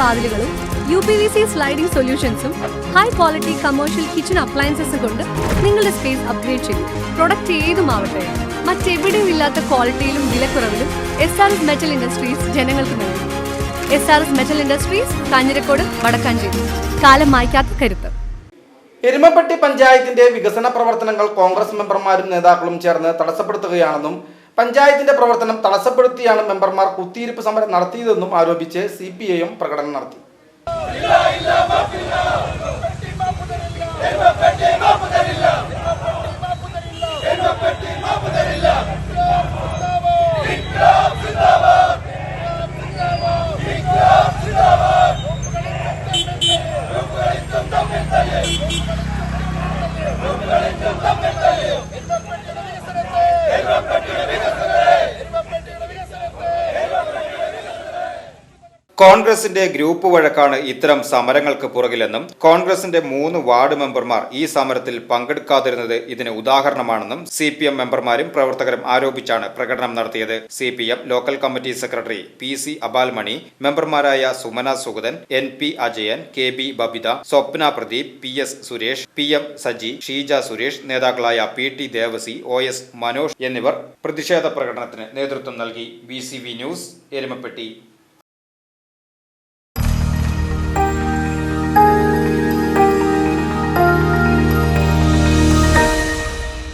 വാതിലുകളും U P V C sliding സൊല്യൂഷൻസും high quality commercial kitchen അപ്ലയൻസസും കൊണ്ട് നിങ്ങളുടെ സ്പേസ് അപ്ഗ്രേഡ് ചെയ്യും പ്രൊഡക്റ്റ് ഏതുമാവട്ടെ മറ്റെവിടെയും ഇല്ലാത്ത ക്വാളിറ്റിയിലും വിലക്കുറവിലും S R S metal industries ജനങ്ങൾക്ക് നൽകും. S R S metal industries Kanjirakode Vadakkanchery. കാലം മായ്ക്കാത്ത കരുത്ത്. എരുമപ്പെട്ടി പഞ്ചായത്തിന്റെ വികസന പ്രവർത്തനങ്ങൾ കോൺഗ്രസ് മെമ്പർമാരും നേതാക്കളും ചേർന്ന് തടസ്സപ്പെടുത്തുകയാണെന്നും പഞ്ചായത്തിന്റെ പ്രവർത്തനം തടസ്സപ്പെടുത്തിയാണ് മെമ്പർമാർ കുത്തിയിരിപ്പ് സമരം നടത്തിയതെന്നും ആരോപിച്ച് സി പ്രകടനം നടത്തി. കോൺഗ്രസിന്റെ ഗ്രൂപ്പ് വഴക്കാണ് ഇത്തരം സമരങ്ങൾക്ക് പുറകിലെന്നും കോൺഗ്രസിന്റെ മൂന്ന് വാർഡ് മെമ്പർമാർ ഈ സമരത്തിൽ പങ്കെടുക്കാതിരുന്നത് ഇതിന് ഉദാഹരണമാണെന്നും സി പി എം മെമ്പർമാരും പ്രവർത്തകരും ആരോപിച്ചാണ് പ്രകടനം നടത്തിയത്. C P M local committee secretary P C Abalmani മെമ്പർമാരായ Sumana Sugathan N P Ajayan K B Babitha Swapna Pradeep P S Suresh P M Saji Sheeja Suresh നേതാക്കളായ P T Devasi O S Manoj എന്നിവർ പ്രതിഷേധ പ്രകടനത്തിന് നേതൃത്വം നൽകി. B C V news Erumapetty.